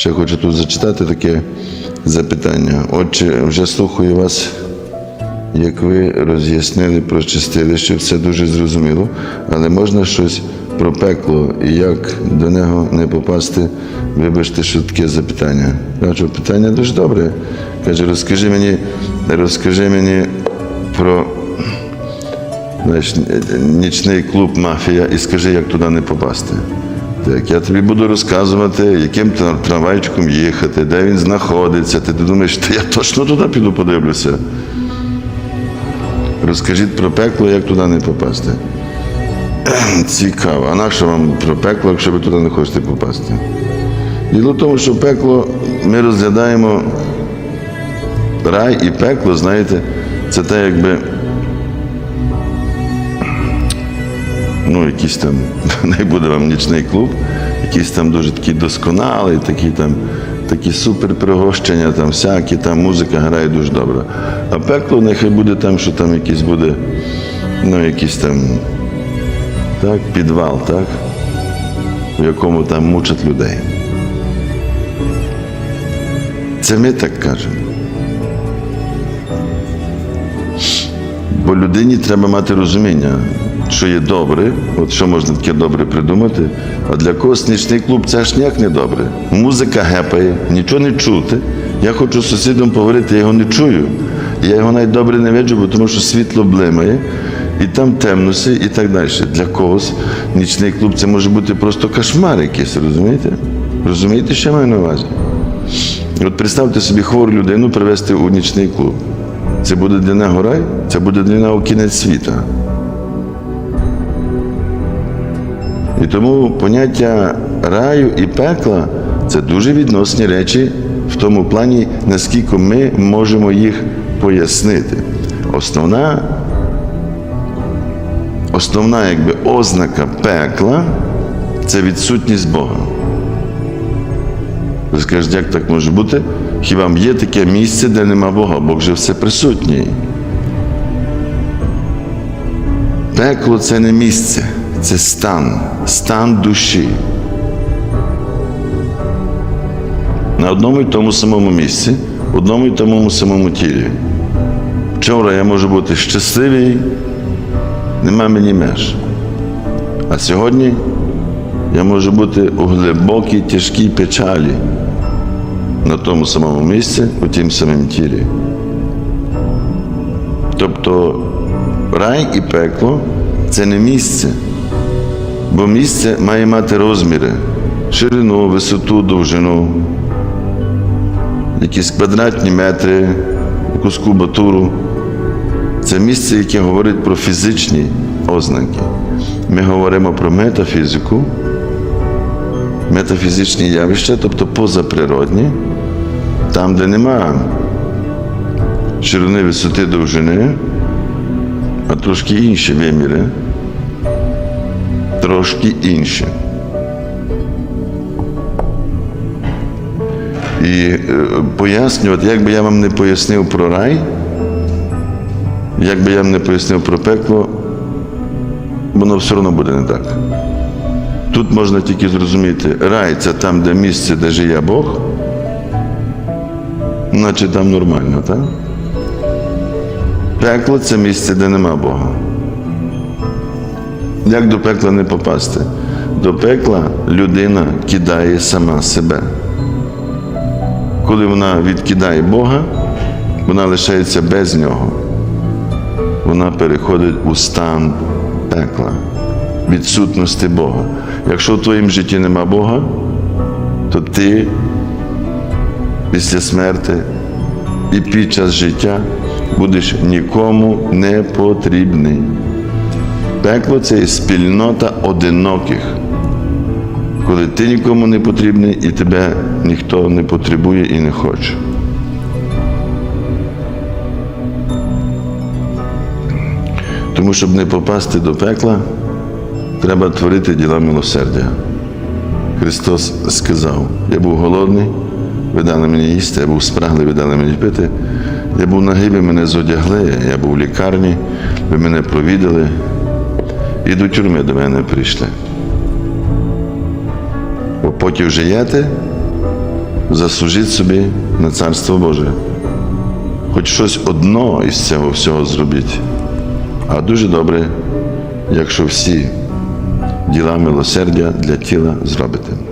Ще хочу тут зачитати таке запитання. Отже, вже слухаю вас, як ви роз'яснили про чистилище, все дуже зрозуміло, але можна щось про пекло і як до нього не попасти, вибачте, що таке запитання. Кажу, питання дуже добре. Каже, розкажи мені, розкажи мені про знаєш, нічний клуб мафія і скажи, як туди не попасти. Так, я тобі буду розказувати, яким трамвайчиком їхати, де він знаходиться. Ти думаєш, та я точно туди піду подивлюся. Розкажіть про пекло, як туди не попасти. Цікаво. А на що вам про пекло, якщо ви туди не хочете попасти? Діло в тому, що пекло ми розглядаємо рай і пекло, знаєте, це те, якби. Ну, якийсь там, не буде вам нічний клуб, якийсь там дуже такий досконалий, такий там, такі супер пригощення, там всякі, там музика грає дуже добре. А пекло нехай буде там, що там якийсь буде, ну, якийсь там так, підвал, так, в якому там мучать людей. Це ми так кажемо. Бо людині треба мати розуміння, що є добре, от що можна таке добре придумати. А для когось нічний клуб це аж ніяк не добре. Музика гепає, нічого не чути. Я хочу з сусідом поговорити, я його не чую. Я його навіть добре не виджу, бо тому що світло блимає, і там темноси, і так далі. Для когось нічний клуб це може бути просто кошмар якийсь, розумієте? Розумієте, що я маю на увазі? От представте собі хвору людину привезти у нічний клуб. Це буде для нього рай, це буде для нього кінець світа. І тому поняття раю і пекла це дуже відносні речі в тому плані, наскільки ми можемо їх пояснити. Основна, основна якби, ознака пекла це відсутність Бога. Ви скажете, як так може бути? Хіба є таке місце, де нема Бога, Бог же все присутній. Пекло це не місце, це стан, стан душі. На одному і тому самому місці, в одному і тому самому тілі. Вчора я можу бути щасливий, нема мені меж. А сьогодні я можу бути у глибокій тяжкій печалі на тому самому місці, у тім самому тілі. Тобто рай і пекло це не місце, бо місце має мати розміри, ширину, висоту, довжину, якісь квадратні метри, якусь кубатуру. Це місце, яке говорить про фізичні ознаки. Ми говоримо про метафізику, метафізичні явища, тобто позаприродні, там, де нема ширини висоти довжини, а трошки інші виміри, трошки інші. І е, пояснювати, як би я вам не пояснив про рай, як би я вам не пояснив про пекло, воно все одно буде не так. Тут можна тільки зрозуміти, рай це там, де місце, де живе Бог, наче там нормально, так? Пекло це місце, де нема Бога. Як до пекла не попасти? До пекла людина кидає сама себе. Коли вона відкидає Бога, вона лишається без нього. Вона переходить у стан пекла, відсутності Бога. Якщо в твоїм житті нема Бога, то ти після смерти і під час життя будеш нікому не потрібний. Пекло це спільнота одиноких, коли ти нікому не потрібний і тебе ніхто не потребує і не хоче. Тому, щоб не попасти до пекла, треба творити діла милосердя. Христос сказав: я був голодний, ви дали мені їсти, я був спраглий, ви дали мені пити. Я був нагий, ви мене зодягли, я був в лікарні, ви мене провідали і до тюрми до мене прийшли. Бо потім живете, заслужіть собі на Царство Боже. Хоч щось одно із цього всього зробіть. А дуже добре, якщо всі діла милосердя для тіла зробите.